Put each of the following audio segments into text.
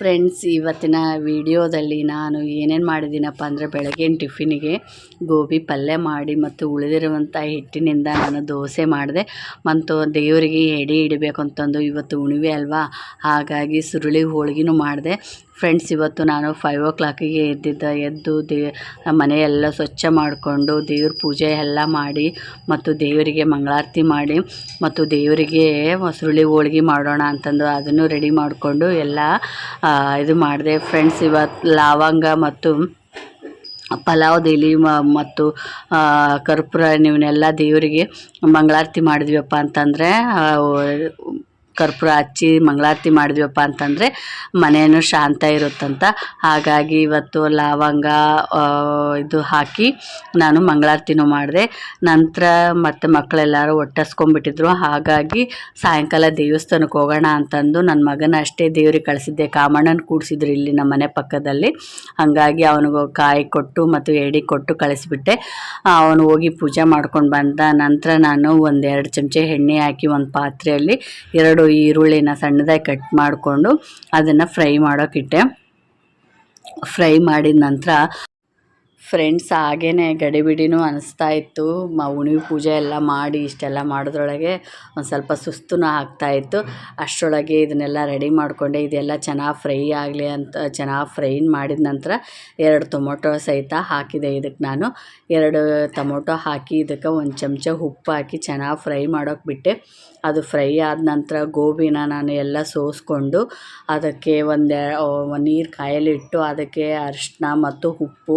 Friends, ಇವತ್ತಿನ ವಿಡಿಯೋದಲ್ಲಿ ನಾನು ಏನೇನು ಮಾಡಿದ್ದೀನಪ್ಪ ಅಂದರೆ ಬೆಳಗಿನ ಟಿಫಿನಿಗೆ ಗೋಬಿ ಪಲ್ಯ ಮಾಡಿ ಮತ್ತು ಉಳಿದಿರುವಂಥ ಹಿಟ್ಟಿನಿಂದ ನಾನು ದೋಸೆ ಮಾಡಿದೆ. ಮತ್ತು ದೇವರಿಗೆ ಎಡೆ ಇಡಬೇಕು ಅಂತಂದು ಇವತ್ತು ಉಣಿವೆ ಅಲ್ವಾ? ಹಾಗಾಗಿ ಸುರುಳಿ ಹೋಳಿಗೆನೂ ಮಾಡಿದೆ. ಫ್ರೆಂಡ್ಸ್ ಇವತ್ತು ನಾನು ಫೈವ್ ಓ ಕ್ಲಾಕಿಗೆ ಎದ್ದಿದ್ದ, ಎದ್ದು ದೇ ಮನೆಯೆಲ್ಲ ಸ್ವಚ್ಛ ಮಾಡಿಕೊಂಡು ದೇವ್ರ ಪೂಜೆ ಎಲ್ಲ ಮಾಡಿ ಮತ್ತು ದೇವರಿಗೆ ಮಂಗಳಾರತಿ ಮಾಡಿ ಮತ್ತು ದೇವರಿಗೆ ಸುರುಳಿ ಹೋಳ್ಗೆ ಮಾಡೋಣ ಅಂತಂದು ಅದನ್ನು ರೆಡಿ ಮಾಡಿಕೊಂಡು ಎಲ್ಲ ಇದು ಮಾಡಿದೆ. ಫ್ರೆಂಡ್ಸ್ ಇವತ್ತು ಲವಂಗ ಮತ್ತು ಪಲಾವ್ ಎಲೆ ಮತ್ತು ಕರ್ಪೂರ ಇವನ್ನೆಲ್ಲ ದೇವರಿಗೆ ಮಂಗಳಾರತಿ ಮಾಡಿದ್ವಿಯಪ್ಪ ಅಂತಂದರೆ ಕರ್ಪೂರ ಹಚ್ಚಿ ಮಂಗಳಾರತಿ ಮಾಡಿದ್ವಪ್ಪ ಅಂತಂದರೆ ಮನೆಯೂ ಶಾಂತ ಇರುತ್ತಂತ. ಹಾಗಾಗಿ ಇವತ್ತು ಲವಂಗ ಇದು ಹಾಕಿ ನಾನು ಮಂಗಳಾರತಿನೂ ಮಾಡಿದೆ. ನಂತರ ಮತ್ತು ಮಕ್ಕಳೆಲ್ಲರೂ ಒಟ್ಟಿಸ್ಕೊಂಡ್ಬಿಟ್ಟಿದ್ರು. ಹಾಗಾಗಿ ಸಾಯಂಕಾಲ ದೇವಸ್ಥಾನಕ್ಕೆ ಹೋಗೋಣ ಅಂತಂದು ನನ್ನ ಮಗನ ಅಷ್ಟೇ ದೇವ್ರಿಗೆ ಕಳಿಸಿದ್ದೆ. ಕಾಮಣ್ಣನ ಕೂಡಿಸಿದ್ರು ಇಲ್ಲಿ ನಮ್ಮ ಮನೆ ಪಕ್ಕದಲ್ಲಿ. ಹಾಗಾಗಿ ಅವನಿಗೆ ಕಾಯಿ ಕೊಟ್ಟು ಮತ್ತು ಎಡಿ ಕೊಟ್ಟು ಕಳಿಸಿಬಿಟ್ಟೆ. ಅವನು ಹೋಗಿ ಪೂಜೆ ಮಾಡ್ಕೊಂಡು ಬಂದ. ನಂತರ ನಾನು ಒಂದೆರಡು ಚಮಚ ಎಣ್ಣೆ ಹಾಕಿ ಒಂದು ಪಾತ್ರೆಯಲ್ಲಿ ಎರಡು ಈರುಳ್ಳಿನ ಸಣ್ಣದಾಗಿ ಕಟ್ ಮಾಡಿಕೊಂಡು ಅದನ್ನು ಫ್ರೈ ಮಾಡೋಕ್ಕಿಟ್ಟೆ ಫ್ರೈ ಮಾಡಿದ ನಂತರ ಫ್ರೆಂಡ್ಸ್ ಹಾಗೇ ಗಡಿಬಿಡಿನೂ ಅನಿಸ್ತಾ ಇತ್ತು. ಮ ಉಣಿವೆ ಪೂಜೆ ಎಲ್ಲ ಮಾಡಿ ಇಷ್ಟೆಲ್ಲ ಮಾಡೋದ್ರೊಳಗೆ ಒಂದು ಸ್ವಲ್ಪ ಸುಸ್ತೂ ಆಗ್ತಾಯಿತ್ತು ಅಷ್ಟರೊಳಗೆ ಇದನ್ನೆಲ್ಲ ರೆಡಿ ಮಾಡಿಕೊಂಡೆ. ಇದೆಲ್ಲ ಚೆನ್ನಾಗಿ ಫ್ರೈ ಆಗಲಿ ಅಂತ ಚೆನ್ನಾಗಿ ಫ್ರೈನ್ ಮಾಡಿದ ನಂತರ ಎರಡು ಟೊಮೊಟೊ ಸಹಿತ ಹಾಕಿದೆ ಇದಕ್ಕೆ ನಾನು. ಎರಡು ಟೊಮೊಟೊ ಹಾಕಿ ಇದಕ್ಕೆ ಒಂದು ಚಮಚ ಉಪ್ಪು ಹಾಕಿ ಚೆನ್ನಾಗಿ ಫ್ರೈ ಮಾಡೋಕೆ ಬಿಟ್ಟೆ. ಅದು ಫ್ರೈ ಆದ ನಂತರ ಗೋಬಿನ ನಾನು ಎಲ್ಲ ಸೋಸ್ಕೊಂಡು ಅದಕ್ಕೆ ಒಂದು ನೀರು ಕಾಯಲಿಟ್ಟು ಅದಕ್ಕೆ ಅರಿಶಿನ ಮತ್ತು ಉಪ್ಪು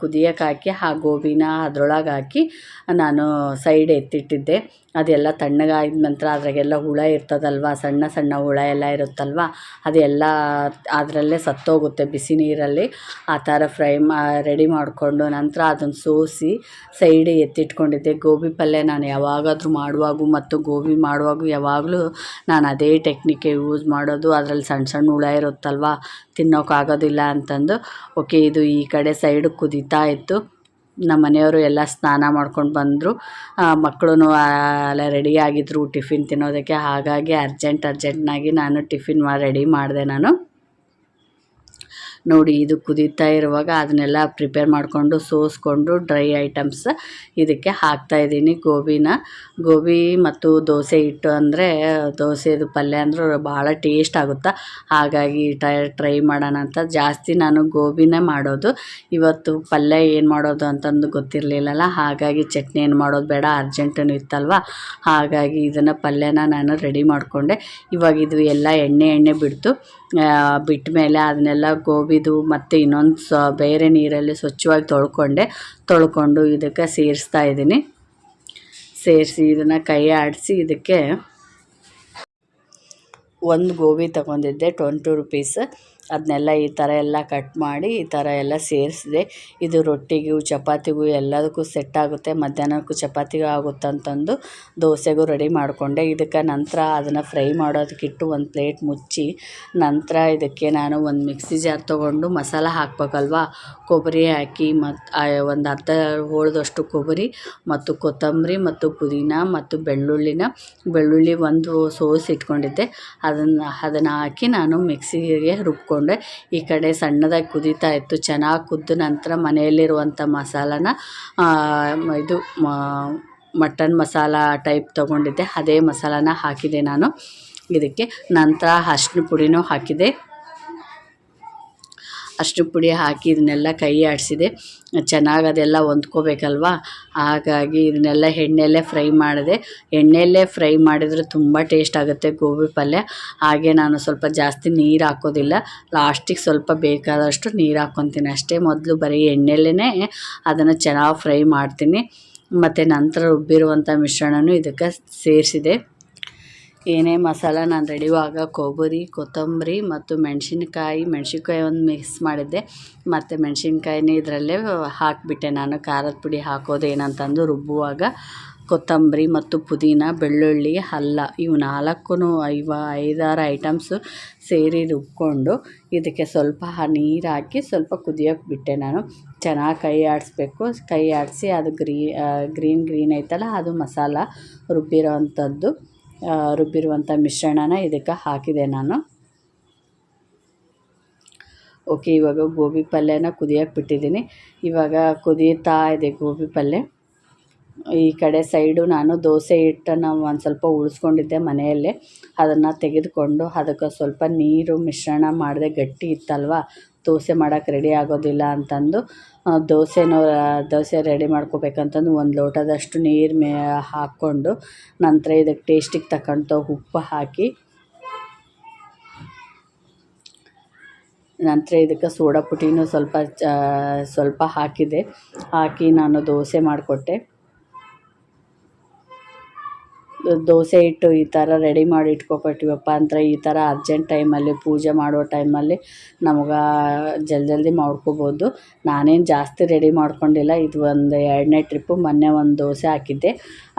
ಕುದಿಯಕ್ಕೆ ಹಾಕಿ ಆ ಗೋಬಿನ ಅದ್ರೊಳಗೆ ಹಾಕಿ ನಾನು ಸೈಡ್ ಎತ್ತಿಟ್ಟಿದ್ದೆ. ಅದೆಲ್ಲ ತಣ್ಣಗಾದ ನಂತರ ಅದ್ರಾಗೆಲ್ಲ ಹುಳ ಇರ್ತದಲ್ವ, ಸಣ್ಣ ಸಣ್ಣ ಹುಳ ಎಲ್ಲ ಇರುತ್ತಲ್ವ, ಅದೆಲ್ಲ ಅದರಲ್ಲೇ ಸತ್ತೋಗುತ್ತೆ ಬಿಸಿ ನೀರಲ್ಲಿ. ಆ ಥರ ಫ್ರೈ ಮಾ, ರೆಡಿ ಮಾಡಿಕೊಂಡು ನಂತರ ಅದನ್ನು ಸೋಸಿ ಸೈಡ್ ಎತ್ತಿಟ್ಕೊಂಡಿದ್ದೆ. ಗೋಬಿ ಪಲ್ಯ ನಾನು ಯಾವಾಗಾದರೂ ಮಾಡುವಾಗ ಮತ್ತು ಗೋಬಿ ಮಾಡುವಾಗ ಯಾವಾಗಲೂ ನಾನು ಅದೇ ಟೆಕ್ನಿಕ್ಕೆ ಯೂಸ್ ಮಾಡೋದು. ಅದರಲ್ಲಿ ಸಣ್ಣ ಸಣ್ಣ ಹುಳ ಇರುತ್ತಲ್ವ ತಿನ್ನೋಕ್ಕಾಗೋದಿಲ್ಲ ಅಂತಂದು. ಓಕೆ, ಇದು ಈ ಕಡೆ ಸೈಡ್ ಕುದೀತಾ ಇತ್ತು. ನಮ್ಮ ಮನೆಯವರು ಎಲ್ಲ ಸ್ನಾನ ಮಾಡ್ಕೊಂಡು ಬಂದರು. ಮಕ್ಕಳು ಎಲ್ಲ ರೆಡಿ ಆಗಿದ್ರು ಟಿಫಿನ್ ತಿನ್ನೋದಕ್ಕೆ. ಹಾಗಾಗಿ ಅರ್ಜೆಂಟ್ ಅರ್ಜೆಂಟ್ನಾಗಿ ನಾನು ಟಿಫಿನ್ ಮಾ ರೆಡಿ ಮಾಡಿದೆ ನಾನು. ನೋಡಿ ಇದು ಕುದೀತಾ ಇರುವಾಗ ಅದನ್ನೆಲ್ಲ ಪ್ರಿಪೇರ್ ಮಾಡಿಕೊಂಡು ಸೋಸ್ಕೊಂಡು ಡ್ರೈ ಐಟಮ್ಸ್ ಇದಕ್ಕೆ ಹಾಕ್ತಾಯಿದ್ದೀನಿ ಗೋಬಿನ, ಗೋಬಿ ಮತ್ತು ದೋಸೆ ಹಿಟ್ಟು ಅಂದರೆ ದೋಸೆದು ಪಲ್ಯ ಅಂದ್ರೆ ಭಾಳ ಟೇಸ್ಟ್ ಆಗುತ್ತೆ? ಹಾಗಾಗಿ ಟ್ರೈ ಮಾಡೋಣ ಅಂತ. ಜಾಸ್ತಿ ನಾನು ಗೋಬಿನೇ ಮಾಡೋದು. ಇವತ್ತು ಪಲ್ಯ ಏನು ಮಾಡೋದು ಅಂತಂದು ಗೊತ್ತಿರಲಿಲ್ಲಲ್ಲ, ಹಾಗಾಗಿ ಚಟ್ನಿ ಏನು ಮಾಡೋದು ಬೇಡ ಅರ್ಜೆಂಟೂ ಇತ್ತಲ್ವ? ಹಾಗಾಗಿ ಇದನ್ನು ಪಲ್ಯನ ನಾನು ರೆಡಿ ಮಾಡಿಕೊಂಡೆ. ಇವಾಗ ಇದು ಎಲ್ಲ ಎಣ್ಣೆ ಎಣ್ಣೆ ಬಿಡ್ತು. ಬಿಟ್ಟ ಮೇಲೆ ಅದನ್ನೆಲ್ಲ ಗೋಬಿದು ಮತ್ತು ಇನ್ನೊಂದು ಸ, ಬೇರೆ ನೀರಲ್ಲಿ ಸ್ವಚ್ಛವಾಗಿ ತೊಳ್ಕೊಂಡೆ. ತೊಳ್ಕೊಂಡು ಇದಕ್ಕೆ ಸೇರಿಸ್ತಾ ಇದ್ದೀನಿ. ಸೇರಿಸಿ ಇದನ್ನು ಕೈ ಆಡಿಸಿ ಇದಕ್ಕೆ ಒಂದು ಗೋಬಿ ತೊಗೊಂಡಿದ್ದೆ, ಟ್ವೆಂಟಿ ರುಪೀಸ್. ಅದನ್ನೆಲ್ಲ ಈ ಥರ ಎಲ್ಲ ಕಟ್ ಮಾಡಿ ಈ ಥರ ಎಲ್ಲ ಸೇರಿಸಿದೆ. ಇದು ರೊಟ್ಟಿಗೂ ಚಪಾತಿಗೂ ಎಲ್ಲದಕ್ಕೂ ಸೆಟ್ ಆಗುತ್ತೆ. ಮಧ್ಯಾಹ್ನಕ್ಕೂ ಚಪಾತಿಗೂ ಆಗುತ್ತಂತಂದು ದೋಸೆಗೂ ರೆಡಿ ಮಾಡಿಕೊಂಡೆ. ಇದಕ್ಕೆ ನಂತರ ಅದನ್ನು ಫ್ರೈ ಮಾಡೋದಕ್ಕಿಟ್ಟು ಒಂದು ಪ್ಲೇಟ್ ಮುಚ್ಚಿ ನಂತರ ಇದಕ್ಕೆ ನಾನು ಒಂದು ಮಿಕ್ಸಿ ಜಾರ್ ತೊಗೊಂಡು ಮಸಾಲ ಹಾಕ್ಬೇಕಲ್ವಾ? ಕೊಬ್ಬರಿ ಹಾಕಿ ಮತ್ತು ಒಂದು ಅರ್ಧ ಹೋಳಿದಷ್ಟು ಕೊಬ್ಬರಿ ಮತ್ತು ಕೊತ್ತಂಬರಿ ಮತ್ತು ಪುದೀನ ಮತ್ತು ಬೆಳ್ಳುಳ್ಳಿನ. ಬೆಳ್ಳುಳ್ಳಿ ಒಂದು ಸೋಸಿ ಇಟ್ಕೊಂಡಿದ್ದೆ. ಅದನ್ನು ಅದನ್ನು ಹಾಕಿ ನಾನು ಮಿಕ್ಸಿಗೆ ರುಬ್ಕೊಂಡೆ. ಈ ಕಡೆ ಸಣ್ಣದಾಗಿ ಕುದೀತಾ ಇತ್ತು, ಚೆನ್ನಾಗಿ ಕುದ್ದ ನಂತರ ಮನೆಯಲ್ಲಿರುವಂಥ ಮಸಾಲನ ಇದು ಮಟನ್ ಮಸಾಲ ಟೈಪ್ ತೊಗೊಂಡಿದ್ದೆ. ಅದೇ ಮಸಾಲಾನ ಹಾಕಿದೆ ನಾನು. ಇದಕ್ಕೆ ನಂತರ ಅರ್ಶಿನ ಪುಡಿನೂ ಹಾಕಿದೆ. ಅಷ್ಟು ಪುಡಿ ಹಾಕಿ ಇದನ್ನೆಲ್ಲ ಕೈ ಆಡಿಸಿದೆ ಚೆನ್ನಾಗಿ ಅದೆಲ್ಲ ಹೊಂದ್ಕೋಬೇಕಲ್ವ? ಹಾಗಾಗಿ ಇದನ್ನೆಲ್ಲ ಎಣ್ಣೆಯಲ್ಲೇ ಫ್ರೈ ಮಾಡಿದೆ. ಎಣ್ಣೆಯಲ್ಲೇ ಫ್ರೈ ಮಾಡಿದರೆ ತುಂಬ ಟೇಸ್ಟ್ ಆಗುತ್ತೆ ಗೋಬಿ ಪಲ್ಯ. ಹಾಗೆ ನಾನು ಸ್ವಲ್ಪ ಜಾಸ್ತಿ ನೀರು ಹಾಕೋದಿಲ್ಲ. ಲಾಸ್ಟಿಗೆ ಸ್ವಲ್ಪ ಬೇಕಾದಷ್ಟು ನೀರು ಹಾಕ್ಕೊತೀನಿ ಅಷ್ಟೇ ಮೊದಲು ಬರೀ ಎಣ್ಣೆಯಲ್ಲೇ ಅದನ್ನು ಚೆನ್ನಾಗಿ ಫ್ರೈ ಮಾಡ್ತೀನಿ. ಮತ್ತು ನಂತರ ರುಬ್ಬಿರುವಂಥ ಮಿಶ್ರಣನೂ ಇದಕ್ಕೆ ಸೇರಿಸಿದೆ. ಏನೇ ಮಸಾಲ ನಾನು ರೆಡಿವಾಗ ಕೊಬ್ಬರಿ, ಕೊತ್ತಂಬರಿ ಮತ್ತು ಮೆಣಸಿನ್ಕಾಯಿ ಮೆಣಸಿನ್ಕಾಯಿ ಒಂದು ಮಿಕ್ಸ್ ಮಾಡಿದ್ದೆ. ಮತ್ತು ಮೆಣಸಿನ್ಕಾಯಿನ ಇದರಲ್ಲೇ ಹಾಕಿಬಿಟ್ಟೆ ನಾನು. ಖಾರದ ಪುಡಿ ಹಾಕೋದು ಏನಂತಂದು ರುಬ್ಬುವಾಗ ಕೊತ್ತಂಬರಿ ಮತ್ತು ಪುದೀನ, ಬೆಳ್ಳುಳ್ಳಿ ಹಲ್ಲ ಇವು ನಾಲ್ಕು ಐವ, ಐದಾರು ಐಟಮ್ಸು ಸೇರಿ ರುಬ್ಕೊಂಡು ಇದಕ್ಕೆ ಸ್ವಲ್ಪ ನೀರು ಹಾಕಿ ಸ್ವಲ್ಪ ಕುದಿಯೋಕೆ ಬಿಟ್ಟೆ ನಾನು. ಚೆನ್ನಾಗಿ ಕೈ ಆಡಿಸ್ಬೇಕು. ಕೈ ಆಡಿಸಿ ಅದು ಗ್ರೀ ಗ್ರೀನ್ ಗ್ರೀನ್ ಐತಲ್ಲ ಅದು ಮಸಾಲ ರುಬ್ಬಿರೋ ಅಂಥದ್ದು. ರುಬ್ಬಿರುವಂಥ ಮಿಶ್ರಣನ ಇದಕ್ಕೆ ಹಾಕಿದೆ ನಾನು. ಓಕೆ, ಇವಾಗ ಗೋಬಿ ಪಲ್ಯನ ಕುದಿಯೋಕೆ ಬಿಟ್ಟಿದ್ದೀನಿ. ಇವಾಗ ಕುದೀತಾ ಇದೆ ಗೋಬಿ ಪಲ್ಯ. ಈ ಕಡೆ ಸೈಡು ನಾನು ದೋಸೆ ಹಿಟ್ಟನ್ನು ಒಂದು ಸ್ವಲ್ಪ ಉಳಿಸ್ಕೊಂಡಿದ್ದೆ ಮನೆಯಲ್ಲೇ. ಅದನ್ನು ತೆಗೆದುಕೊಂಡು ಅದಕ್ಕೆ ಸ್ವಲ್ಪ ನೀರು ಮಿಶ್ರಣ ಮಾಡಿದೆ. ಗಟ್ಟಿ ಇತ್ತಲ್ವ? ದೋಸೆ ಮಾಡೋಕೆ ರೆಡಿ ಆಗೋದಿಲ್ಲ ಅಂತಂದು ದೋಸೆನೂ ದೋಸೆ ರೆಡಿ ಮಾಡ್ಕೋಬೇಕಂತಂದು ಒಂದು ಲೋಟದಷ್ಟು ನೀರು ಮೇ, ಹಾಕ್ಕೊಂಡು ನಂತರ ಇದಕ್ಕೆ ಟೇಸ್ಟಿಗೆ ತಕ್ಕಂಥ ಉಪ್ಪು ಹಾಕಿ, ನಂತರ ಇದಕ್ಕೆ ಸೋಡಾ ಪುಡಿನೂ ಸ್ವಲ್ಪ ಸ್ವಲ್ಪ ಹಾಕಿದೆ. ಹಾಕಿ ನಾನು ದೋಸೆ ಮಾಡಿಕೊಟ್ಟೆ. ದೋಸೆ ಹಿಟ್ಟು ಈ ಥರ ರೆಡಿ ಮಾಡಿ ಇಟ್ಕೊಬಿಟ್ಟಿವಪ್ಪ ಅಂದರೆ ಈ ಥರ ಅರ್ಜೆಂಟ್ ಟೈಮಲ್ಲಿ ಪೂಜೆ ಮಾಡೋ ಟೈಮಲ್ಲಿ ನಮ್ಗೆ ಜಲ್ದಿ ಜಲ್ದಿ ಮಾಡ್ಕೊಬೋದು. ನಾನೇನು ಜಾಸ್ತಿ ರೆಡಿ ಮಾಡ್ಕೊಂಡಿಲ್ಲ. ಇದು ಒಂದು ಎರಡನೇ ಟ್ರಿಪ್ಪು ಮೊನ್ನೆ ಒಂದು ದೋಸೆ ಹಾಕಿದ್ದೆ.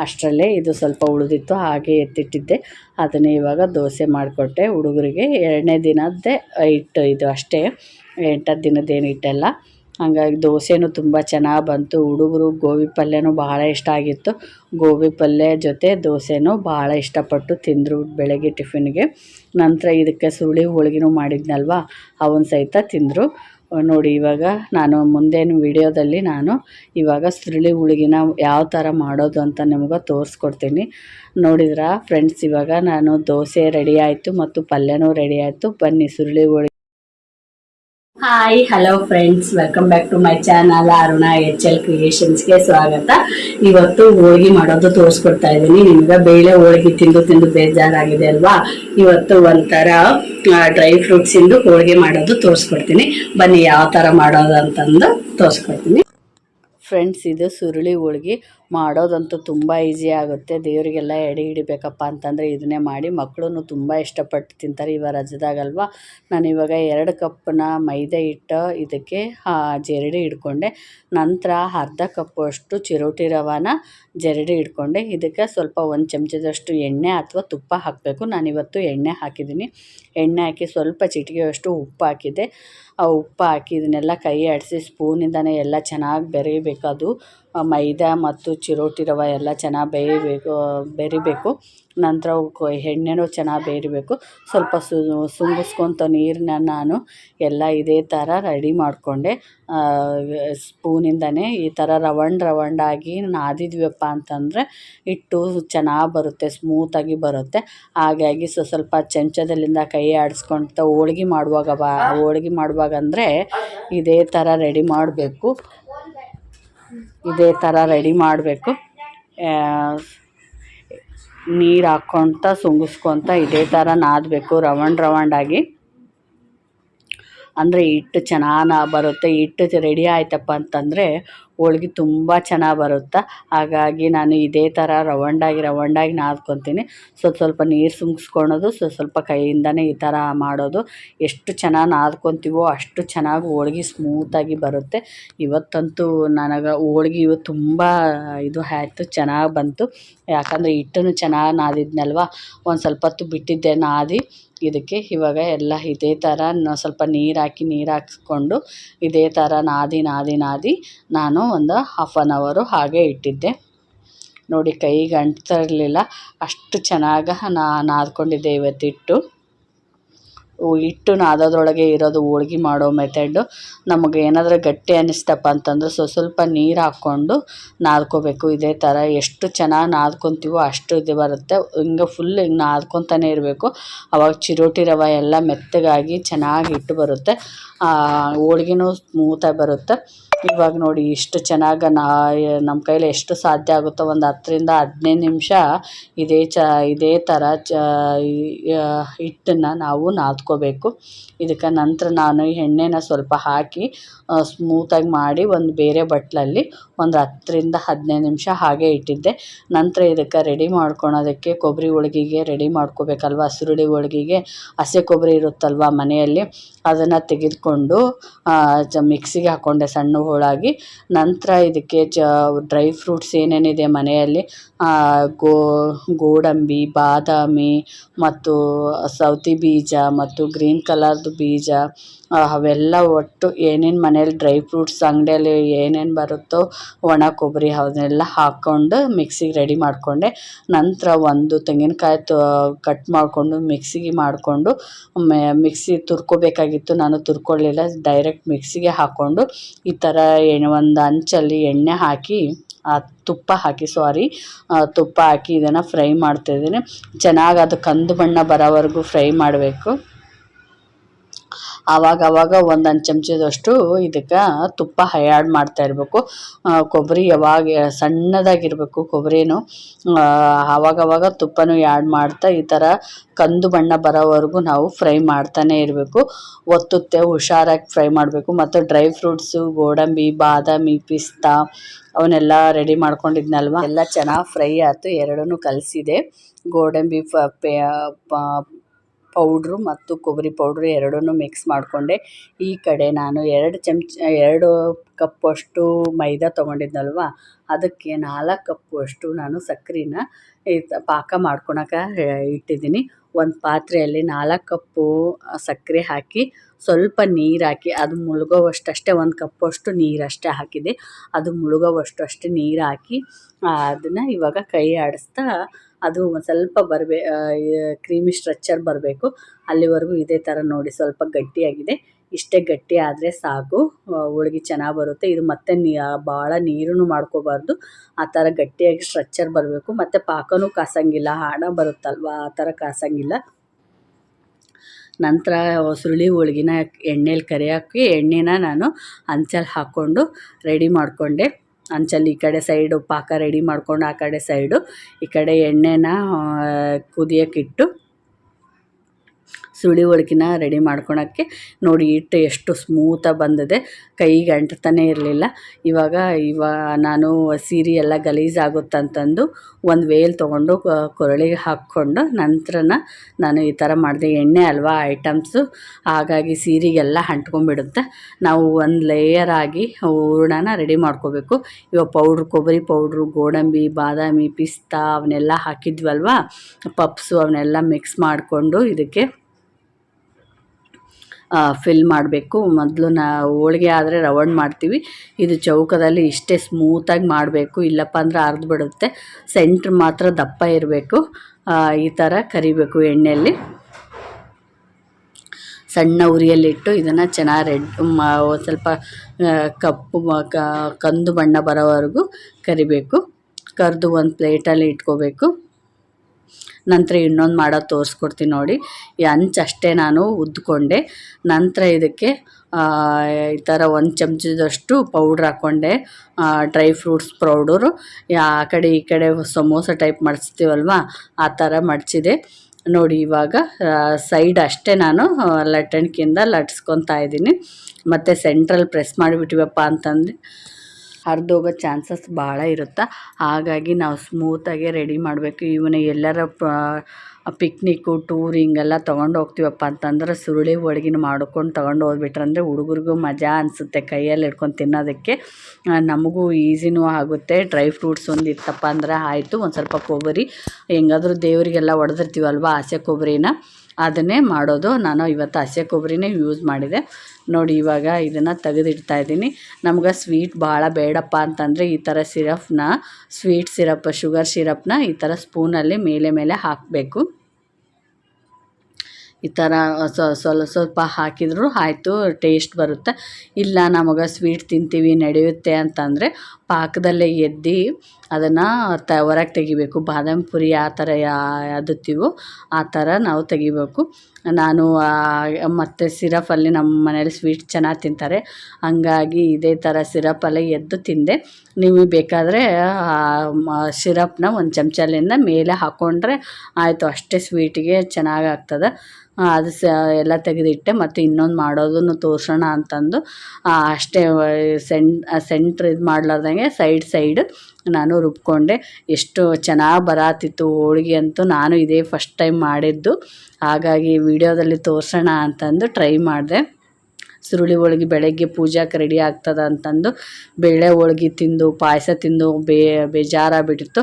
ಅಷ್ಟರಲ್ಲೇ ಇದು ಸ್ವಲ್ಪ ಉಳಿದಿತ್ತು, ಹಾಗೆ ಎತ್ತಿಟ್ಟಿದ್ದೆ. ಅದನ್ನೇ ಇವಾಗ ದೋಸೆ ಮಾಡಿಕೊಟ್ಟೆ. ಹುಡುಗರಿಗೆ ಎರಡನೇ ದಿನದ್ದೇ ಹಿಟ್ಟು ಇದು ಅಷ್ಟೇ. ಎಂಟತ್ತು ದಿನದ್ದೇನು ಹಿಟ್ಟಲ್ಲ. ಹಂಗಾಗಿ ದೋಸೆನೂ ತುಂಬ ಚೆನ್ನಾಗಿ ಬಂತು. ಹುಡುಗರು ಗೋಬಿ ಪಲ್ಯನೂ ಭಾಳ ಇಷ್ಟ ಆಗಿತ್ತು. ಗೋಬಿ ಪಲ್ಯ ಜೊತೆ ದೋಸೆನೂ ಭಾಳ ಇಷ್ಟಪಟ್ಟು ತಿಂದರು ಬೆಳಗ್ಗೆ ಟಿಫಿನ್ಗೆ. ನಂತರ ಇದಕ್ಕೆ ಸುರುಳಿ ಹೋಳಿಗೆನೂ ಮಾಡಿದ್ನಲ್ವ? ಅವನ್ನ ಸಹಿತ ತಿಂದರು. ನೋಡಿ, ಇವಾಗ ನಾನು ಮುಂದೇನು ವಿಡಿಯೋದಲ್ಲಿ ನಾನು ಇವಾಗ ಸುರುಳಿ ಹೋಳ್ಗಿನ ಯಾವ ಥರ ಮಾಡೋದು ಅಂತ ನಿಮ್ಗೆ ತೋರಿಸ್ಕೊಡ್ತೀನಿ. ನೋಡಿದ್ರ ಫ್ರೆಂಡ್ಸ್, ಇವಾಗ ನಾನು ದೋಸೆ ರೆಡಿ ಆಯಿತು ಮತ್ತು ಪಲ್ಯನೂ ರೆಡಿ ಆಯಿತು. ಬನ್ನಿ ಸುರುಳಿ hi hello friends welcome back to my channel Aruna H L ಕ್ರಿಯೇಷನ್ಸ್ಗೆ ಸ್ವಾಗತ. ಇವತ್ತು ಹೋಳಿಗೆ ಮಾಡೋದು ತೋರಿಸ್ಕೊಡ್ತಾ ಇದ್ದೀನಿ. ನಿಮ್ಗೆ ಬೇಳೆ ಹೋಳಿಗೆ ತಿಂದು ತಿಂದು ಬೇಜಾರಾಗಿದೆ ಅಲ್ವಾ? ಇವತ್ತು ಒಂಥರ ಡ್ರೈ ಫ್ರೂಟ್ಸ್ ಇಂದು ಹೋಳಿಗೆ ಮಾಡೋದು ತೋರಿಸ್ಕೊಡ್ತೀನಿ. ಬನ್ನಿ, ಯಾವ ಥರ ಮಾಡೋದು ಅಂತಂದು ತೋರಿಸ್ಕೊಡ್ತೀನಿ. ಫ್ರೆಂಡ್ಸ್ ಇದು ಸುರುಳಿ ಹೋಳ್ಗೆ. ಮಾಡೋದಂತೂ ತುಂಬ ಈಸಿ ಆಗುತ್ತೆ. ದೇವರಿಗೆಲ್ಲ ಎಡೆ ಹಿಡಿಬೇಕಪ್ಪ ಅಂತಂದರೆ ಇದನ್ನೇ ಮಾಡಿ ಮಕ್ಕಳೂ ತುಂಬ ಇಷ್ಟಪಟ್ಟು ತಿಂತಾರೆ ಇವಾಗ ರಜದಾಗಲ್ವ? ನಾನು ಇವಾಗ ಎರಡು ಕಪ್ಪನ್ನ ಮೈದಾ ಹಿಟ್ಟು ಇದಕ್ಕೆ ಜರಡಿ ಹಿಡ್ಕೊಂಡೆ. ನಂತರ ಅರ್ಧ ಕಪ್ಪು ಅಷ್ಟು ಚಿರೋಟಿ ರವಾನ ಜರಡಿ ಹಿಡ್ಕೊಂಡೆ. ಇದಕ್ಕೆ ಸ್ವಲ್ಪ ಒಂದು ಚಮಚದಷ್ಟು ಎಣ್ಣೆ ಅಥವಾ ತುಪ್ಪ ಹಾಕಬೇಕು. ನಾನಿವತ್ತು ಎಣ್ಣೆ ಹಾಕಿದ್ದೀನಿ. ಎಣ್ಣೆ ಹಾಕಿ ಸ್ವಲ್ಪ ಚಿಟಿಕೆಯಷ್ಟು ಉಪ್ಪು ಹಾಕಿದ್ದೆ. ಆ ಉಪ್ಪು ಹಾಕಿ ಇದನ್ನೆಲ್ಲ ಕೈ ಆಡಿಸಿ ಸ್ಪೂನಿಂದನೇ ಎಲ್ಲ ಚೆನ್ನಾಗಿ ಬೆರಿಬೇಕು ಅದು. ಮೈದಾ ಮತ್ತು ಚಿರೋಟಿ ರವೆ ಎಲ್ಲ ಚೆನ್ನಾಗಿ ಬೇಯಬೇಕು, ಬೆರಿಬೇಕು. ನಂತರ ಅವಕ್ಕೆ ಎಣ್ಣೆನೂ ಚೆನ್ನಾಗಿ ಬೇಯಬೇಕು. ಸ್ವಲ್ಪ ಸು, ಸುಂಗಿಸ್ಕೊತ ನೀರನ್ನ ನಾನು ಎಲ್ಲ ಇದೇ ಥರ ರೆಡಿ ಮಾಡಿಕೊಂಡೆ. ಸ್ಪೂನಿಂದನೇ ಈ ಥರ ರವಂಡ್ ರವಂಡಾಗಿ ನಾದಿದ್ವಿಯಪ್ಪ ಅಂತಂದರೆ ಹಿಟ್ಟು ಚೆನ್ನಾಗಿ ಬರುತ್ತೆ ಸ್ಮೂತಾಗಿ ಬರುತ್ತೆ. ಹಾಗಾಗಿ ಸೊ, ಸ್ವಲ್ಪ ಚಮಚದಲ್ಲಿಂದ ಕೈ ಆಡಿಸ್ಕೊತ ಹೋಳ್ಗೆ ಮಾಡುವಾಗ ಬಾ, ಹೋಳ್ಗೆ ಮಾಡುವಾಗ ಅಂದರೆ ಇದೇ ಥರ ರೆಡಿ ಮಾಡಬೇಕು. ಇದೇ ಥರ ರೆಡಿ ಮಾಡಬೇಕು. ನೀರು ಹಾಕ್ಕೊತ ಸುಂಗಿಸ್ಕೊತ ಇದೇ ಥರ ನಾದಬೇಕು ರವಂಡ್ ರವಂಡಾಗಿ ಅಂದರೆ ಹಿಟ್ಟು ಚೆನ್ನಾಗಿ ಬರುತ್ತೆ. ಹಿಟ್ಟು ರೆಡಿ ಆಯ್ತಪ್ಪ ಅಂತಂದರೆ ಹೋಳ್ಗೆ ತುಂಬ ಚೆನ್ನಾಗಿ ಬರುತ್ತೆ? ಹಾಗಾಗಿ ನಾನು ಇದೇ ಥರ ರವಂಡಾಗಿ ರವಂಡಾಗಿ ನಾದ್ಕೊತೀನಿ. ಸ್ವಲ್ಪ ಸ್ವಲ್ಪ ನೀರು ಸುಮ್ಸ್ಕೊಳೋದು ಸ್ವಲ್ಪ ಸ್ವಲ್ಪ ಕೈಯಿಂದನೇ ಈ ಥರ ಮಾಡೋದು. ಎಷ್ಟು ಚೆನ್ನಾಗಿ ನಾದ್ಕೊತೀವೋ ಅಷ್ಟು ಚೆನ್ನಾಗಿ ಹೋಳ್ಗೆ ಸ್ಮೂತಾಗಿ ಬರುತ್ತೆ. ಇವತ್ತಂತೂ ನನಗೆ ಹೋಳ್ಗೆ ಇವತ್ತು ತುಂಬ ಇದು ಆಯಿತು, ಚೆನ್ನಾಗಿ ಬಂತು. ಯಾಕಂದರೆ ಹಿಟ್ಟನ್ನು ಚೆನ್ನಾಗಿ ನಾದಿದ್ನಲ್ವ? ಒಂದು ಸ್ವಲ್ಪ ಹೊತ್ತು ಬಿಟ್ಟಿದ್ದೆ ನಾದಿ. ಇದಕ್ಕೆ ಇವಾಗ ಎಲ್ಲ ಇದೇ ಥರ ಸ್ವಲ್ಪ ನೀರು ಹಾಕಿ ನೀರು ಹಾಕಿಸ್ಕೊಂಡು ಇದೇ ಥರ ನಾದಿ ನಾದಿ ನಾದಿ. ನಾನು ಒಂದು ಹಾಫ್ ಆನ್ ಅವರು ಹಾಗೆ ಇಟ್ಟಿದ್ದೆ. ನೋಡಿ ಕೈಗೆ ಅಂಟ್ತಾ ಇರಲಿಲ್ಲ. ಅಷ್ಟು ಚೆನ್ನಾಗಿ ನಾ ನಾದ್ಕೊಂಡಿದ್ದೆ ಇವತ್ತು ಹಿಟ್ಟು. ಹಿಟ್ಟು ನಾದೋದ್ರೊಳಗೆ ಇರೋದು ಹೋಳ್ಗೆ ಮಾಡೋ ಮೆಥಡು ನಮಗೆ ಏನಾದರೂ ಗಟ್ಟಿ ಅನ್ನಿಸ್ತಪ್ಪ ಅಂತಂದ್ರೆ ಸ್ವಲ್ಪ ಸ್ವಲ್ಪ ನೀರು ಹಾಕ್ಕೊಂಡು ನಾದ್ಕೋಬೇಕು. ಇದೇ ಥರ ಎಷ್ಟು ಚೆನ್ನಾಗಿ ನಾದ್ಕೊತೀವೋ ಅಷ್ಟು ಇದು ಬರುತ್ತೆ. ಹಿಂಗೆ ಫುಲ್ ಹಿಂಗೆ ನಾದ್ಕೊತಾನೆ ಇರಬೇಕು. ಅವಾಗ ಚಿರೋಟಿ ರವೆ ಎಲ್ಲ ಮೆತ್ತಗಾಗಿ ಚೆನ್ನಾಗಿ ಹಿಟ್ಟು ಬರುತ್ತೆ. ಹೋಳ್ಗೆನೂ ಸ್ಮೂತಾಗಿ ಬರುತ್ತೆ. ಇವಾಗ ನೋಡಿ ಇಷ್ಟು ಚೆನ್ನಾಗಿ ನಾ ನಮ್ಮ ಕೈಲಿ ಎಷ್ಟು ಸಾಧ್ಯ ಆಗುತ್ತೋ ಒಂದು ಹತ್ತರಿಂದ ಹದಿನೈದು ನಿಮಿಷ ಇದೇ ಚ, ಇದೇ ಥರ ಚ ಹಿಟ್ಟನ್ನು ನಾವು ನಾದ್ಕೋಬೇಕು. ಇದಕ್ಕೆ ನಂತರ ನಾನು ಎಣ್ಣೆನ ಸ್ವಲ್ಪ ಹಾಕಿ ಸ್ಮೂತಾಗಿ ಮಾಡಿ ಒಂದು ಬೇರೆ ಬಟ್ಲಲ್ಲಿ ಒಂದು ಹತ್ತರಿಂದ ಹದಿನೈದು ನಿಮಿಷ ಹಾಗೆ ಇಟ್ಟಿದ್ದೆ. ನಂತರ ಇದಕ್ಕೆ ರೆಡಿ ಮಾಡ್ಕೊಳೋದಕ್ಕೆ ಕೊಬ್ಬರಿ ಹೋಳ್ಗೆಗೆ ರೆಡಿ ಮಾಡ್ಕೋಬೇಕಲ್ವ? ಸುರುಳಿ ಹೋಳ್ಗೆಗೆ ಹಸಿ ಕೊಬ್ಬರಿ ಇರುತ್ತಲ್ವ ಮನೆಯಲ್ಲಿ? ಅದನ್ನು ತೆಗೆದುಕೊಂಡು ಮಿಕ್ಸಿಗೆ ಹಾಕ್ಕೊಂಡೆ ಸಣ್ಣ ಹೋಳಾಗಿ ನಂತರ ಇದಕ್ಕೆ ಜ ಡ್ರೈ ಫ್ರೂಟ್ಸ್ ಏನೇನಿದೆ ಮನೆಯಲ್ಲಿ ಗೋ, ಗೋಡಂಬಿ, ಬಾದಾಮಿ ಮತ್ತು ಸೌತೆ ಬೀಜ ಮತ್ತು ಗ್ರೀನ್ ಕಲರ್ದು ಬೀಜ ಅವೆಲ್ಲ ಒಟ್ಟು ಏನೇನು ಮನೇಲಿ ಡ್ರೈ ಫ್ರೂಟ್ಸ್ ಅಂಗಡಿಯಲ್ಲಿ ಏನೇನು ಬರುತ್ತೋ ಒಣ, ಕೊಬ್ಬರಿ ಅವನ್ನೆಲ್ಲ ಹಾಕ್ಕೊಂಡು ಮಿಕ್ಸಿಗೆ ರೆಡಿ ಮಾಡಿಕೊಂಡೆ. ನಂತರ ಒಂದು ತೆಂಗಿನಕಾಯಿ ತು ಕಟ್ ಮಾಡಿಕೊಂಡು ಮಿಕ್ಸಿಗೆ ಮಾಡಿಕೊಂಡು ಮಿಕ್ಸಿ ತುರ್ಕೋಬೇಕಾಗಿತ್ತು. ನಾನು ತುರ್ಕೊಳ್ಳಿಲ್ಲ ಡೈರೆಕ್ಟ್ ಮಿಕ್ಸಿಗೆ ಹಾಕ್ಕೊಂಡು ಈ ಥರ ಎಣ್ಣೆ, ಒಂದು ಅಂಚಲ್ಲಿ ಎಣ್ಣೆ ಹಾಕಿ, ಆ ತುಪ್ಪ ಹಾಕಿ ಸಾರಿ ತುಪ್ಪ ಹಾಕಿ ಇದನ್ನು ಫ್ರೈ ಮಾಡ್ತಾಯಿದ್ದೀನಿ ಚೆನ್ನಾಗಿ ಅದು ಕಂದು ಬಣ್ಣ ಬರೋವರೆಗೂ ಫ್ರೈ ಮಾಡಬೇಕು. ಆವಾಗ ಆವಾಗ ಒಂದೊಂದು ಚಮಚದಷ್ಟು ಇದಕ್ಕೆ ತುಪ್ಪ ಆ್ಯಡ್ ಮಾಡ್ತಾ ಇರಬೇಕು. ಕೊಬ್ಬರಿ ಯಾವಾಗ ಸಣ್ಣದಾಗಿರಬೇಕು ಕೊಬ್ಬರಿನು ಆವಾಗ ಆವಾಗ ತುಪ್ಪನೂ ಆ್ಯಡ್ ಮಾಡ್ತಾ ಈ ಥರ ಕಂದು ಬಣ್ಣ ಬರೋವರೆಗೂ ನಾವು ಫ್ರೈ ಮಾಡ್ತಾನೆ ಇರಬೇಕು. ಒತ್ತುತ್ತೆ, ಹುಷಾರಾಗಿ ಫ್ರೈ ಮಾಡಬೇಕು. ಮತ್ತು ಡ್ರೈ ಫ್ರೂಟ್ಸು, ಗೋಡಂಬಿ, ಬಾದಾಮಿ, ಪಿಸ್ತಾ ಅವನ್ನೆಲ್ಲ ರೆಡಿ ಮಾಡ್ಕೊಂಡಿದ್ನಲ್ವ? ಎಲ್ಲ ಚೆನ್ನಾಗಿ ಫ್ರೈ ಆಯಿತು. ಎರಡನ್ನೂ ಕಲಸಿದೆ. ಗೋಡಂಬಿ ಪ ಪೌಡ್ರು ಮತ್ತು ಕೊಬ್ಬರಿ ಪೌಡ್ರು ಎರಡನ್ನೂ ಮಿಕ್ಸ್ ಮಾಡಿಕೊಂಡೆ. ಈ ಕಡೆ ನಾನು ಎರಡು ಚಮಚ, ಎರಡು ಕಪ್ಪಷ್ಟು ಮೈದಾ ತೊಗೊಂಡಿದ್ನಲ್ವ? ಅದಕ್ಕೆ ನಾಲ್ಕು ಕಪ್ಪಷ್ಟು ನಾನು ಸಕ್ಕರೆನ ಪಾಕ ಮಾಡ್ಕೊಳಕ್ಕೆ ಇಟ್ಟಿದ್ದೀನಿ. ಒಂದು ಪಾತ್ರೆಯಲ್ಲಿ ನಾಲ್ಕು ಕಪ್ಪು ಸಕ್ಕರೆ ಹಾಕಿ, ಸ್ವಲ್ಪ ನೀರು ಹಾಕಿ, ಅದು ಮುಳುಗೋವಷ್ಟು ಅಷ್ಟೇ ಒಂದು ಕಪ್ಪಷ್ಟು ನೀರಷ್ಟೇ ಹಾಕಿದೆ. ಅದು ಮುಳುಗೋವಷ್ಟು ಅಷ್ಟೇ ನೀರು ಹಾಕಿ ಅದನ್ನು ಇವಾಗ ಕೈ ಆಡಿಸ್ತಾ ಅದು ಒಂದು ಸ್ವಲ್ಪ ಬರಬೇ ಕ್ರೀಮಿ ಸ್ಟ್ರಚ್ಚರ್ ಬರಬೇಕು. ಅಲ್ಲಿವರೆಗೂ ಇದೇ ಥರ ನೋಡಿ ಸ್ವಲ್ಪ ಗಟ್ಟಿಯಾಗಿದೆ. ಇಷ್ಟೇ ಗಟ್ಟಿ ಆದರೆ ಸಾಕು. ಹೋಳ್ಗೆ ಚೆನ್ನಾಗಿ ಬರುತ್ತೆ. ಇದು ಮತ್ತೆ ನೀ ಭಾಳ ನೀರೂ ಮಾಡ್ಕೋಬಾರ್ದು. ಆ ಥರ ಗಟ್ಟಿಯಾಗಿ ಸ್ಟ್ರಚ್ಚರ್ ಬರಬೇಕು. ಮತ್ತು ಪಾಕನೂ ಕಾಸಂಗಿಲ್ಲ. ಹಾಡ ಬರುತ್ತಲ್ವ? ಆ ಥರ ಕಾಸಂಗಿಲ್ಲ. ನಂತರ ಸುರುಳಿ ಹೋಳ್ಗಿನ ಎಣ್ಣೆಲಿ ಹಾಕಿ ಎಣ್ಣೆನ ನಾನು ಹಂಚಲ್ಲಿ ಹಾಕ್ಕೊಂಡು ರೆಡಿ ಮಾಡಿಕೊಂಡೆ. ಹಂಚಲ್ಲಿ ಈ ಕಡೆ ಸೈಡು ಪಾಕ ರೆಡಿ ಮಾಡ್ಕೊಂಡು ಆ ಕಡೆ ಸೈಡು ಈ ಕಡೆ ಎಣ್ಣೆನ ಕುದಿಯೋಕ್ಕಿಟ್ಟು ಸುಳಿ ಹೋಳ್ಗಿನ ರೆಡಿ ಮಾಡ್ಕೊಳಕ್ಕೆ ನೋಡಿ ಇಟ್ಟು ಎಷ್ಟು ಸ್ಮೂತಾಗಿ ಬಂದಿದೆ. ಕೈಗೆ ಅಂಟ್ತಾನೆ ಇರಲಿಲ್ಲ. ಇವಾಗ ಇವಾಗ ನಾನು ಸೀರೆ ಎಲ್ಲ ಗಲೀಜಾಗುತ್ತಂತಂದು ಒಂದು ವೇಲ್ ತೊಗೊಂಡು ಕೊರಳಿಗೆ ಹಾಕ್ಕೊಂಡು ನಂತರನ ನಾನು ಈ ಥರ ಮಾಡಿದೆ. ಎಣ್ಣೆ ಅಲ್ವಾ, ಐಟಮ್ಸು. ಹಾಗಾಗಿ ಸೀರೆಗೆಲ್ಲ ಅಂಟ್ಕೊಂಡ್ಬಿಡುತ್ತೆ. ನಾವು ಒಂದು ಲೇಯರ್ ಆಗಿ ಹೂರಣನ ರೆಡಿ ಮಾಡ್ಕೋಬೇಕು. ಇವಾಗ ಪೌಡ್ರು, ಕೊಬ್ಬರಿ ಪೌಡ್ರು, ಗೋಡಂಬಿ, ಬಾದಾಮಿ, ಪಿಸ್ತಾ, ಅವನ್ನೆಲ್ಲ ಹಾಕಿದ್ವಲ್ವ? ಪಪ್ಸು ಅವನ್ನೆಲ್ಲ ಮಿಕ್ಸ್ ಮಾಡಿಕೊಂಡು ಇದಕ್ಕೆ ಫಿಲ್ ಮಾಡಬೇಕು. ಮೊದಲು ನಾ ಹೋಳಿಗೆ ಆದರೆ ರೌಂಡ್ ಮಾಡ್ತೀವಿ. ಇದು ಚೌಕದಲ್ಲಿ ಇಷ್ಟೇ ಸ್ಮೂತಾಗಿ ಮಾಡಬೇಕು. ಇಲ್ಲಪ್ಪ ಅಂದ್ರೆ ಅರ್ದು ಬಿಡುತ್ತೆ. ಸೆಂಟ್ರ್ ಮಾತ್ರ ದಪ್ಪ ಇರಬೇಕು. ಈ ಥರ ಕರಿಬೇಕು ಎಣ್ಣೆಯಲ್ಲಿ. ಸಣ್ಣ ಉರಿಯಲ್ಲಿಟ್ಟು ಇದನ್ನು ಚೆನ್ನಾಗಿ ರೆಡ್ ಸ್ವಲ್ಪ ಕಪ್ಪು ಕಂದು ಬಣ್ಣ ಬರೋವರೆಗೂ ಕರಿಬೇಕು. ಕರೆದು ಒಂದು ಪ್ಲೇಟಲ್ಲಿ ಇಟ್ಕೋಬೇಕು. ನಂತರ ಇನ್ನೊಂದು ಮಾಡೋದು ತೋರಿಸ್ಕೊಡ್ತೀನಿ ನೋಡಿ. ಈ ಅಂಚಷ್ಟೇ ನಾನು ಉದ್ಕೊಂಡೆ. ನಂತರ ಇದಕ್ಕೆ ಈ ಥರ ಒಂದು ಚಮಚದಷ್ಟು ಪೌಡ್ರ್ ಹಾಕ್ಕೊಂಡೆ ಡ್ರೈ ಫ್ರೂಟ್ಸ್ ಪೌಡರು. ಆ ಕಡೆ ಈ ಕಡೆ ಸಮೋಸ ಟೈಪ್ ಮಡಿಸ್ತೀವಲ್ವ, ಆ ಥರ ಮಡಚಿದೆ ನೋಡಿ ಇವಾಗ ಸೈಡ್ ಅಷ್ಟೇ ನಾನು ಲಟ್ಟಣಿಕೆಯಿಂದ ಲಟ್ಸ್ಕೊತಾ ಇದ್ದೀನಿ. ಮತ್ತು ಸೆಂಟ್ರಲ್ ಪ್ರೆಸ್ ಮಾಡಿಬಿಟ್ಟಿವಪ್ಪ ಅಂತಂದರೆ ಹರಿದೋಗೋ ಚಾನ್ಸಸ್ ಭಾಳ ಇರುತ್ತೆ. ಹಾಗಾಗಿ ನಾವು ಸ್ಮೂತಾಗೆ ರೆಡಿ ಮಾಡಬೇಕು. ಇವನ್ನ ಎಲ್ಲರ ಪಿಕ್ನಿಕ್ಕು ಟೂರ್ ಹಿಂಗೆಲ್ಲ ತೊಗೊಂಡು ಹೋಗ್ತೀವಪ್ಪ ಅಂತಂದ್ರೆ ಸುರುಳಿ ಹೋಳ್ಗಿನ ಮಾಡ್ಕೊಂಡು ತೊಗೊಂಡು ಹೋಗ್ಬಿಟ್ರಂದ್ರೆ ಹುಡುಗರಿಗೂ ಮಜಾ ಅನಿಸುತ್ತೆ ಕೈಯಲ್ಲಿ ಹಿಡ್ಕೊಂಡು ತಿನ್ನೋದಕ್ಕೆ. ನಮಗೂ ಈಸಿನೂ ಆಗುತ್ತೆ. ಡ್ರೈ ಫ್ರೂಟ್ಸ್ ಒಂದು ಇತ್ತಪ್ಪ ಅಂದ್ರೆ ಆಯಿತು. ಒಂದು ಸ್ವಲ್ಪ ಕೊಬ್ಬರಿ. ಹೆಂಗಾದ್ರೂ ದೇವರಿಗೆಲ್ಲ ಹೊಡೆದಿರ್ತೀವಲ್ವ ಆಸೆ ಕೊಬ್ಬರಿನ. ಅದನ್ನೇ ಮಾಡೋದು ನಾನು ಇವತ್ತು ಹಸಿ ಕೊಬ್ಬರಿನೇ ಯೂಸ್ ಮಾಡಿದೆ. ನೋಡಿ ಇವಾಗ ಇದನ್ನು ತೆಗೆದಿಡ್ತಾ ಇದ್ದೀನಿ. ನಮ್ಗೆ ಸ್ವೀಟ್ ಭಾಳ ಬೇಡಪ್ಪ ಅಂತಂದರೆ ಈ ಥರ ಸಿರಪ್ನ ಸ್ವೀಟ್ ಸಿರಪ್ ಶುಗರ್ ಸಿರಪ್ನ ಈ ಥರ ಸ್ಪೂನಲ್ಲಿ ಮೇಲೆ ಮೇಲೆ ಹಾಕಬೇಕು. ಈ ಥರ ಸ್ವಲ್ಪ ಸ್ವಲ್ಪ ಹಾಕಿದ್ರು ಆಯಿತು, ಟೇಸ್ಟ್ ಬರುತ್ತೆ. ಇಲ್ಲ, ನಮಗೆ ಸ್ವೀಟ್ ತಿಂತೀವಿ, ನಡೆಯುತ್ತೆ ಅಂತಂದರೆ ಪಾಕದಲ್ಲೇ ಎದ್ದು ಅದನ್ನು ತ ಹೊರಗೆ ತೆಗಿಬೇಕು. ಬಾದಾಮಿ ಪುರಿ ಆ ಥರ ಯಾ ಅದುತ್ತೀವೋ ಆ ಥರ ನಾವು ತೆಗಿಬೇಕು. ನಾನು ಮತ್ತು ಸಿರಪಲ್ಲಿ ನಮ್ಮ ಮನೇಲಿ ಸ್ವೀಟ್ ಚೆನ್ನಾಗಿ ತಿಂತಾರೆ. ಹಂಗಾಗಿ ಇದೇ ಥರ ಸಿರಪಲ್ಲೇ ಎದ್ದು ತಿಂದೆ. ನೀವು ಬೇಕಾದರೆ ಸಿರಪ್ನ ಒಂದು ಚಮಚಲಿಂದ ಮೇಲೆ ಹಾಕ್ಕೊಂಡ್ರೆ ಆಯಿತು, ಅಷ್ಟೇ ಸ್ವೀಟಿಗೆ ಚೆನ್ನಾಗಿ ಆಗ್ತದೆ. ಅದು ಸ, ಎಲ್ಲ ತೆಗೆದಿಟ್ಟೆ ಮತ್ತು ಇನ್ನೊಂದು ಮಾಡೋದನ್ನು ತೋರಿಸೋಣ ಅಂತಂದು. ಅಷ್ಟೇ ಸೆಂಟ್ ಸೆಂಟ್ರ್ ಇದು ಮಾಡಲಾರ್ದಂಗೆ ಸೈಡ್ ಸೈಡ್ ನಾನು ರುಬ್ಕೊಂಡೆ. ಎಷ್ಟು ಚೆನ್ನಾಗಿ ಬರಾತಿತ್ತು ಹೋಳಿಗೆ ಅಂತೂ ನಾನು ಇದೇ ಫಸ್ಟ್ ಟೈಮ್ ಮಾಡಿದ್ದು. ಹಾಗಾಗಿ ವಿಡಿಯೋದಲ್ಲಿ ತೋರಿಸೋಣ ಅಂತಂದು ಟ್ರೈ ಮಾಡಿದೆ. ಸುರುಳಿ ಹೋಳ್ಗೆ ಬೆಳಗ್ಗೆ ಪೂಜಾಕ್ಕೆ ರೆಡಿ ಆಗ್ತದ ಅಂತಂದು ಬೇಳೆ ಹೋಳ್ಗೆ ತಿಂದು, ಪಾಯಸ ತಿಂದು ಬೇ ಬೇಜಾರಾಗ್ಬಿಟ್ಟಿತ್ತು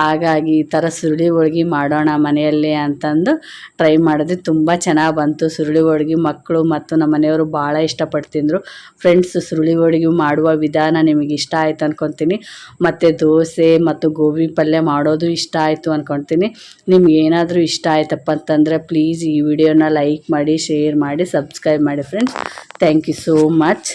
ಹಾಗಾಗಿ ಈ ಥರ ಸುರುಳಿ ಹೋಳ್ಗೆ ಮಾಡೋಣ ಮನೆಯಲ್ಲಿ ಅಂತಂದು ಟ್ರೈ ಮಾಡಿದ್ವಿ ತುಂಬ ಚೆನ್ನಾಗಿ ಬಂತು ಸುರುಳಿ ಹೋಳ್ಗೆ. ಮಕ್ಕಳು ಮತ್ತು ನಮ್ಮ ಮನೆಯವರು ಭಾಳ ಇಷ್ಟಪಟ್ಟು ತಿಂದರು ಫ್ರೆಂಡ್ಸ್ ಸುರುಳಿ ಹೋಳ್ಗೆ ಮಾಡುವ ವಿಧಾನ ನಿಮಗೆ ಇಷ್ಟ ಆಯ್ತು ಅನ್ಕೊತೀನಿ. ಮತ್ತು ದೋಸೆ ಮತ್ತು ಗೋಬಿ ಪಲ್ಯ ಮಾಡೋದು ಇಷ್ಟ ಆಯಿತು ಅನ್ಕೊತೀನಿ. ನಿಮ್ಗೆ ಏನಾದರೂ ಇಷ್ಟ ಆಯ್ತಪ್ಪ ಅಂತಂದರೆ ಪ್ಲೀಸ್ ಈ ವಿಡಿಯೋನ ಲೈಕ್ ಮಾಡಿ ಶೇರ್ ಮಾಡಿ ಸಬ್ಸ್ಕ್ರೈಬ್ ಮಾಡಿ friends thank you so much